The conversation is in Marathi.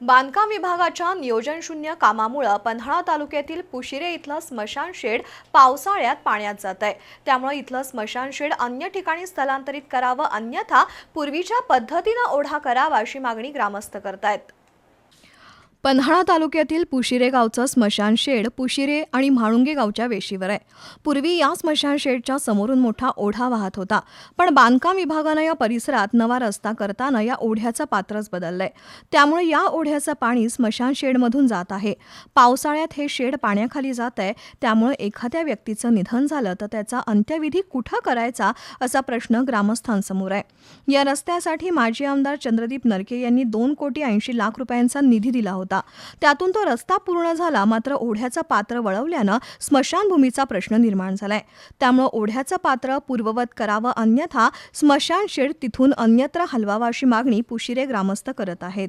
बांधकाम विभागाच्या नियोजनशून्य कामामुळं पन्हाळा तालुक्यातील पुशिरे इथलं स्मशान शेड पावसाळ्यात पाण्यात जात आहे. त्यामुळे इथलं स्मशान शेड अन्य ठिकाणी स्थलांतरित करावं अन्यथा पूर्वीच्या पद्धतीनं ओढा करावा अशी मागणी ग्रामस्थ करतायत. पन्हाळा तालुक्यातील पुशिरे गावचं स्मशान शेड पुशिरे आणि म्हाळुंगे गावच्या वेशीवर आहे. पूर्वी या स्मशान शेडच्या समोरून मोठा ओढा वाहत होता पण बांधकाम विभागानं या परिसरात नवा रस्ता करताना या ओढ्याचं पात्रच बदललंय. त्यामुळे या ओढ्याचं पाणी स्मशान शेडमधून जात आहे. पावसाळ्यात हे शेड पाण्याखाली जात आहे त्यामुळे एखाद्या व्यक्तीचं निधन झालं तर त्याचा अंत्यविधी कुठं करायचा असा प्रश्न ग्रामस्थांसमोर आहे. या रस्त्यासाठी माजी आमदार चंद्रदीप नरके यांनी दोन कोटी ऐंशी लाख रुपयांचा निधी दिला होता. त्यातून तो रस्ता पूर्ण झाला मात्र ओढ्याचं पात्र वळवल्यानं स्मशानभूमीचा प्रश्न निर्माण झालाय. त्यामुळे ओढ्याचं पात्र पूर्ववत करावं अन्यथा स्मशान शेड तिथून अन्यत्र हलवावा अशी मागणी पुशिरे ग्रामस्थ करत आहेत.